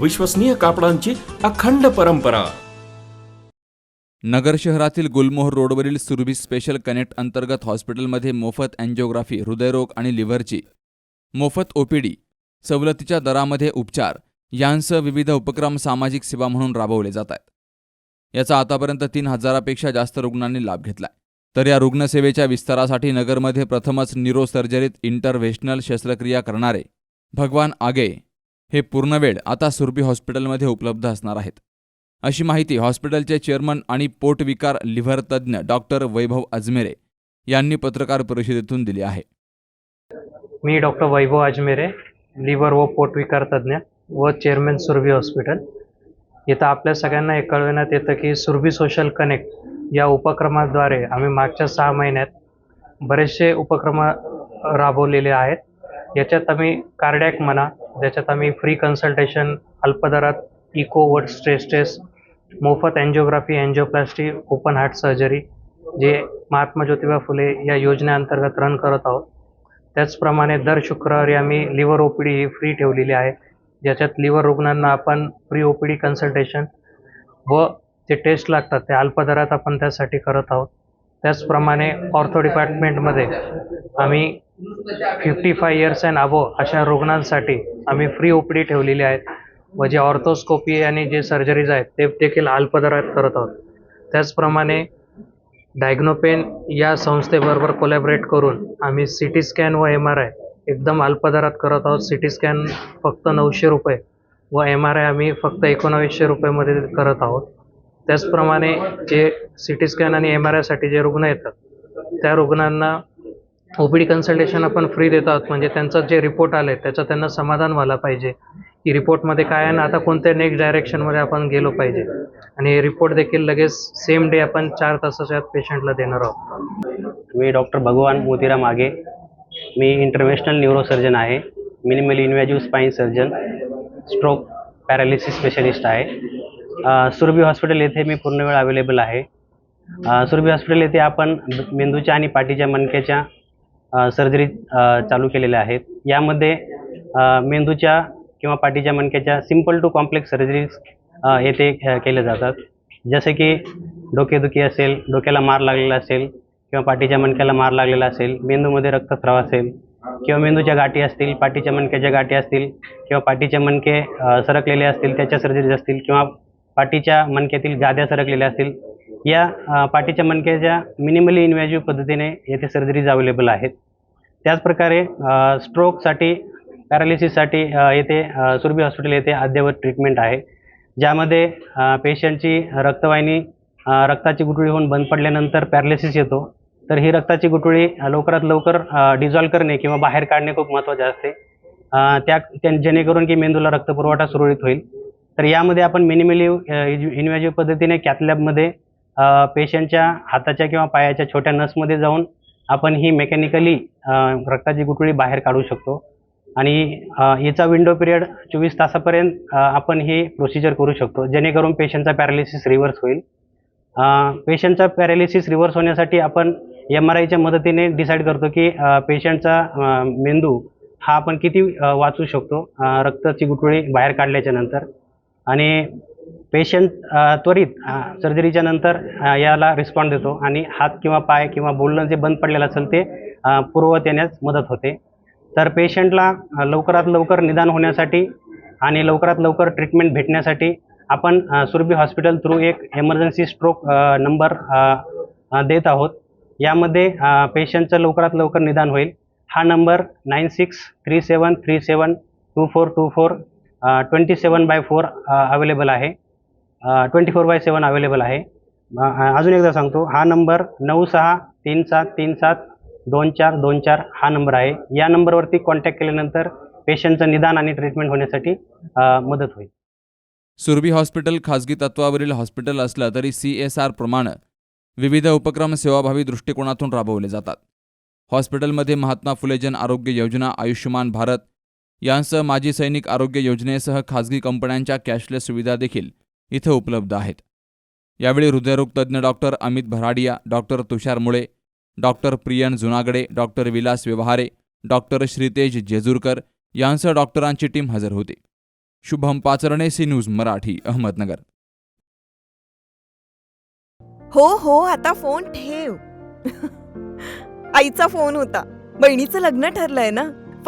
विश्वसनीय कापडांची अखंड परंपरा. नगर शहरातील गुलमोहर रोडवरील सुरभी स्पेशल कनेक्ट अंतर्गत हॉस्पिटलमध्ये मोफत अँजिओग्राफी हृदयरोग आणि लिव्हरची मोफत ओपीडी सवलतीच्या दरामध्ये उपचार यांसह विविध उपक्रम सामाजिक सेवा म्हणून राबवले जात आहेत. याचा आतापर्यंत तीन हजारापेक्षा जास्त रुग्णांनी लाभ घेतलाय. तर या रुग्णसेवेच्या विस्तारासाठी नगरमध्ये प्रथमच निरोसर्जरीत इंटरव्हेशनल शस्त्रक्रिया करणारे भगवान आगे हे पूर्णवेळ आता सुरभी हॉस्पिटलमध्ये उपलब्ध असणार आहेत. अशी माहिती हॉस्पिटलचे चेअरमन आणि पोटविकार लिव्हर तज्ज्ञ डॉक्टर वैभव अजमेरे यांनी पत्रकार परिषदेतून दिली आहे. मी डॉक्टर वैभव अजमेरे लिव्हर व पोटविकार तज्ज्ञ व चेअरमॅन सुरभी हॉस्पिटल. इथं आपल्या सगळ्यांना हे कळविण्यात येतं की सुरभी सोशल कनेक्ट या उपक्रमाद्वारे आम्ही मागच्या सहा महिन्यात बरेचसे उपक्रम राबवलेले आहेत. याच्यात आम्ही कार्डॅक म्हणा ज्याच्यात आम्ही फ्री कन्सल्टेशन अल्पदरात इको व स्ट्रेस टेस्ट मोफत angiography angioplasty open heart surgery जे महात्मा ज्योतिबा फुले या योजनेअंतर्गत रन करत आहोत. त्याचप्रमाणे दर शुक्रवारी आम्ही लिव्हर ओ पी डी ही फ्री ठेवलेली आहे. ज्याच्यात लिव्हर रुग्णांना आपण free O P D consultation व जे टेस्ट लागतात ते अल्पदरात आपण त्यासाठी करत आहोत. त्याचप्रमाणे ऑर्थो डिपार्टमेंटमध्ये आम्ही fifty five years and above अशा रुग्णांसाठी आम्ही फ्री ओ पी डी ठेवलेली आहेत व जे ऑर्थोस्कोपी आणि जे सर्जरीज आहेत ते देखील अल्पदरात करत आहोत. त्याचप्रमाणे डायग्नोपेन या संस्थेबरोबर कोलॅबरेट करून आम्ही सी टी स्कॅन व एम आर आय एकदम अल्पदरात करत आहोत. सी टी स्कॅन फक्त नऊशे रुपये व एम आर आय आम्ही फक्त एकोणावीसशे रुपयेमध्ये करत आहोत. त्याचप्रमाणे जे सी टी स्कॅन आणि एम आर आयसाठी जे रुग्ण येतात त्या रुग्णांना ओ पी डी कन्सल्टेशन आपण फ्री देत आहोत म्हणजे त्यांचं जे रिपोर्ट आले त्याचं त्यांना समाधान व्हायला पाहिजे. की रिपोर्टमध्ये काय आहे ना आता कोणत्या नेक्स्ट डायरेक्शनमध्ये आपण गेलो पाहिजे. आणि हे रिपोर्ट देखील लगेच सेम डे आपण चार तासाच्या पेशंटला देणार आहोत. मी डॉक्टर भगवान मोतीराम आगे. मी इंटरनॅशनल न्यूरोसर्जन आहे. Minimally invasive spine surgeon stroke paralysis specialist आहे. सुरभी हॉस्पिटल येथे मी पूर्ण वेळ अवेलेबल आहे. सुरभी हॉस्पिटल येथे आपण मेंदूच्या आणि पाठीच्या मणक्याच्या सर्जरी चालू केलेल्या आहेत. यामध्ये मेंदूच्या किंवा पाठीच्या मणक्याच्या सिंपल टू कॉम्प्लेक्स सर्जरीज येथे केल्या जातात. जसे की डोकेदुखी असेल डोक्याला मार लागलेला असेल किंवा पाठीच्या मणक्याला मार लागलेला असेल मेंदूमध्ये रक्तस्राव असेल किंवा मेंदूच्या गाठी असतील पाठीच्या मणक्याच्या गाठी असतील किंवा पाठीचे मणके सरकलेले असतील त्याच्या सर्जरीज असतील किंवा पाठीच्या मणक्यातील गाद्या सरकलेल्या असतील. या पाठीच्या मणक्याच्या मिनिमली इन्व्हॅजिव्ह पद्धतीने येथे सर्जरीज अवेलेबल आहेत. त्याचप्रकारे स्ट्रोकसाठी पॅरालिसिससाठी येथे सुरभी हॉस्पिटल येथे अद्ययावत ट्रीटमेंट आहे. ज्यामध्ये पेशंटची रक्तवाहिनी रक्ताची गुठळी होऊन बंद पडल्यानंतर पॅरालिसिस येतो. तर ही रक्ताची गुठळी लवकरात लवकर डिझॉल्व करणे किंवा बाहेर काढणे खूप महत्त्वाचे असते. त्या- जेणेकरून की मेंदूला रक्तपुरवठा सुरळीत होईल. तर यामध्ये आपण मिनिमली इन्व्हॅजिव्ह पद्धतीने कॅथलॅबमध्ये पेशंटच्या हाताच्या किंवा पायाच्या छोट्या नसमध्ये जाऊन आपण ही मेकॅनिकली रक्ताची गुठळी बाहेर काढू शकतो. आणि याचा विंडो पिरियड चोवीस तासापर्यंत आपण ही प्रोसिजर करू शकतो. जेणेकरून पेशंटचा पॅरालिसिस रिव्हर्स होईल. पेशंटचा पॅरालिसिस रिव्हर्स होण्यासाठी आपण एम आर आयच्या मदतीने डिसाईड करतो की पेशंटचा मेंदू हा आपण किती वाचू शकतो रक्ताची गुठळी बाहेर काढल्याच्या नंतर. आणि पेशंट त्वरित सर्जरीच्या नंतर याला रिस्पॉन्ड देतो आणि हात किंवा पाय किंवा बोलणं जे बंद पडलेलं असेल ते पुरवत पूर्ववत येण्यास मदत होते. तर पेशंटला लवकरात लवकर निदान होण्यासाठी आणि लवकरात लवकर ट्रीटमेंट भेटण्यासाठी आपण सुरभी हॉस्पिटल थ्रू एक एमर्जन्सी स्ट्रोक नंबर देत आहोत. यामध्ये पेशंटचं लवकरात लवकर निदान होईल. हा number nine six three seven three seven two four two four twenty seven by four available आहे. Twenty four by seven available आहे. अजून एकदा सांगतो हा नंबर नऊ सहा तीन सात तीन सात दोन चार दोन चार हा नंबर आहे. या नंबरवरती कॉन्टॅक्ट केल्यानंतर पेशंटचं निदान आणि ट्रीटमेंट होण्यासाठी मदत होईल. सुरभी हॉस्पिटल खाजगी तत्वावरील हॉस्पिटल असलं तरी सी एस आर प्रमाणे विविध उपक्रम सेवाभावी दृष्टिकोनातून राबवले जातात. हॉस्पिटलमध्ये महात्मा फुले जन आरोग्य योजना आयुष्यमान भारत यांसह माजी सैनिक आरोग्य योजनेसह खाजगी कंपन्यांच्या कॅशलेस सुविधा देखील इथं उपलब्ध आहेत. यावेळी हृदयरोग तज्ज्ञ doctor Amit Bharadia doctor Tushar Mule doctor Priyan Junagade doctor Vilas Vyavahare doctor Shritej Jejurkar यांसह डॉक्टरांची टीम हजर होती. Shubham Pacharne C news Marathi Ahmednagar. हो हो आता फोन ठेव. आईचा फोन होता. बहिणीचं लग्न ठरलंय ना?